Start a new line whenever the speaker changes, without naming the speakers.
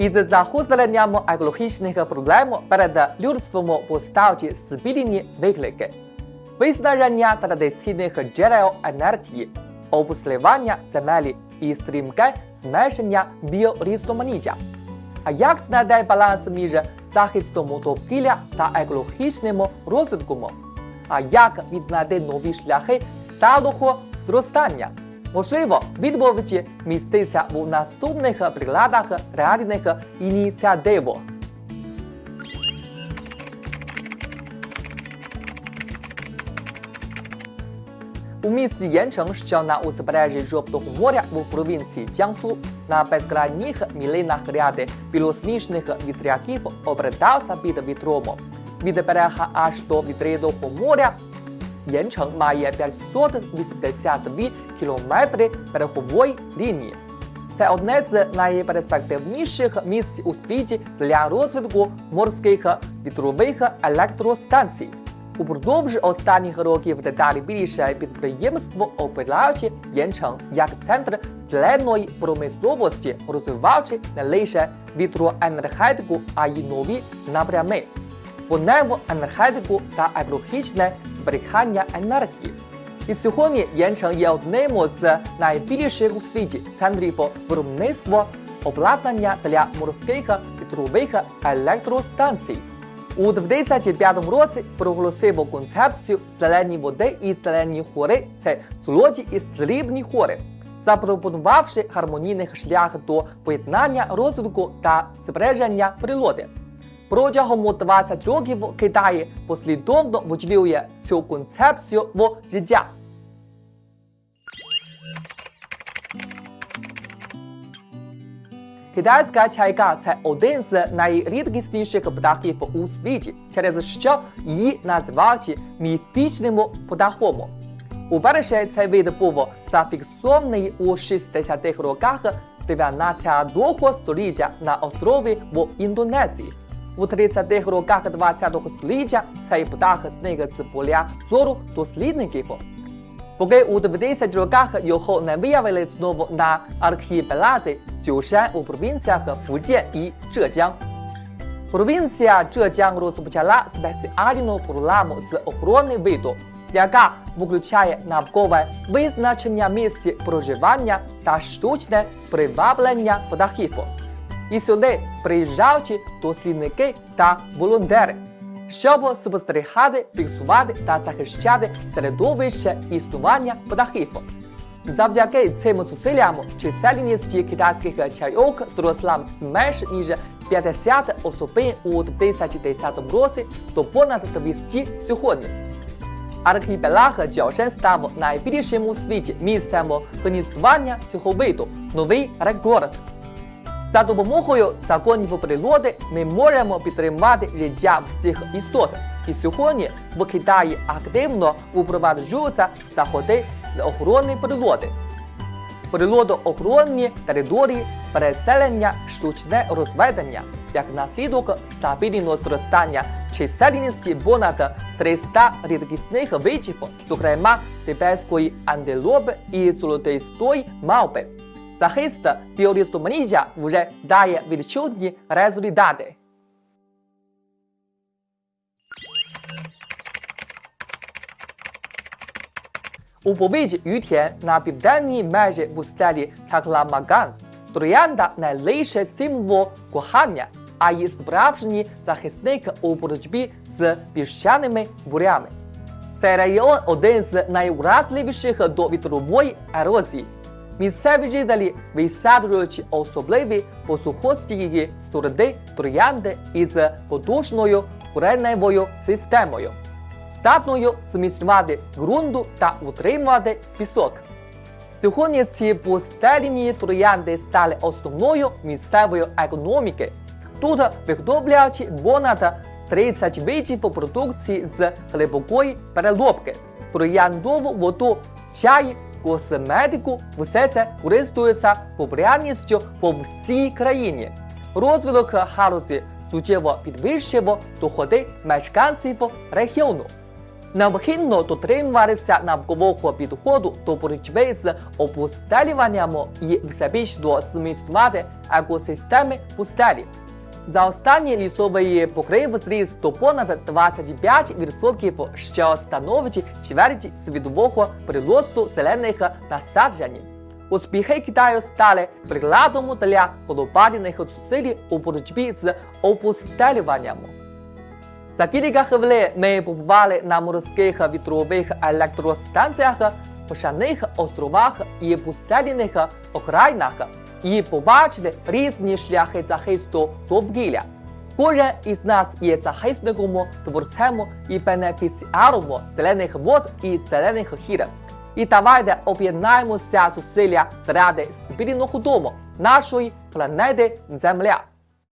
Із загостренням екологічних проблем перед людством постають спільні виклики. Виснаження традиційних джерел енергії, обслуговування земель і стрімке зменшення біорізноманіття. А як знайде баланс між захистом довкілля та екологічним розвитком? А як віднайти нові шляхи сталого зростання? Можливо, відповідь міститься у наступних прикладах реальних ініціатив. У місті Янчeng, що на узбережжі Жовтого моря у провінції Джансу, на безкрайніх мілинах ряди білосніжних вітряків обертався під вітром. Від берега аж до відкритого моря Янчeng має 582 кілометри берегової лінії. Це одне з найперспективніших місць у світі для розвитку морських вітрових електростанцій. Упродовж останніх років дедалі більше підприємств обирають Янчeng як центр зеленої промисловості, розвиваючи не лише вітроенергетику, а й нові напрями вогневу енергетику та екологічне зберігання енергії. І сьогодні Янчeng є одним з найбільших у світі центрів виробництва обладнання для морських вітрових електростанцій. У 2005 році проголосив концепцію зелені води і зелені гори це золоті і срібні гори, запропонувавши гармонійний шлях до поєднання розвитку та збереження природи. Протягом 20 років Китай послідовно втілює цю концепцію в життя. Китайська чайка це один з найрідкісніших птахів у світі, через що її називають міфічним птахом. Уперше цей вид був зафіксований у 60-х роках 19-го століття на острові в Індонезії. У 30-х роках 20-го століття цей птах з поля зору дослідників. Поки у 90 роках його не виявили знову на архіпелазі Цюшан у провінціях Фудзєн і Зhejiang. Провінція Зhejiang розпочала спеціальну програму з охорони виду, яка включає наукове визначення місць проживання та штучне приваблення птахів. І сюди приїжджають дослідники та волонтери, щоб спостерігати, фіксувати та захищати середовище існування птахів. Завдяки цим зусиллям чисельність китайських чайок зросла менш ніж 50 особин у 2010 році до понад 200 сьогодні. Архіпелаг Джошен став найбільшим у світі місцем гніздування цього виду новий рекорд. За допомогою законів природи ми можемо підтримати життя всіх істот. І сьогодні в Китаї активно впроваджуються заходи з охорони природи. Природоохоронні території, переселення, штучне розведення, як наслідок стабільного зростання чисельності понад 300 рідкісних видів, зокрема тибетської антилопи і золотистої мавпи. Захист біорізноманіття вже дає відчутні результати. У повіді Ютєн на південній межі пустелі Такламаган троянда не лише символ кохання, а й справжній захисник у боротьбі з піщаними бурями. Цей район один з найуразливіших до вітрової ерозії. Місцеві жителі висаджують особливі посухостійкі сорти троянди із потужною кореневою системою, здатною зміцнювати ґрунту та утримувати пісок. Сьогодні ці пустельні троянди стали основною місцевої економіки. Тут виготовляють понад 30 видів продукції з глибокої переробки, трояндову воду, чай, косметику, все це користується популярністю по всій країні. Розвиток галузі суттєво підвищив доходи мешканців регіону. Необхідно дотримуватися навкового підходу до боротьби з опустелюванням і всебічно змістувати екосистеми пустелі. За останній лісовий покрив зріс до понад 25%, що становить чверть світового приросту зелених насаджень. Успіхи Китаю стали прикладом для глобальних зусиль у боротьбі з опустелюванням. За кілька хвилин ми побували на морських вітрових електростанціях, пошаних островах і пустельних окраїнах і побачити різні шляхи захисту довкілля. Кожен із нас є захисником, творцем і бенефіціаром зелених вод і зелених хір. І давайте об'єднаємося зусилля заради спільного дому нашої планети Земля.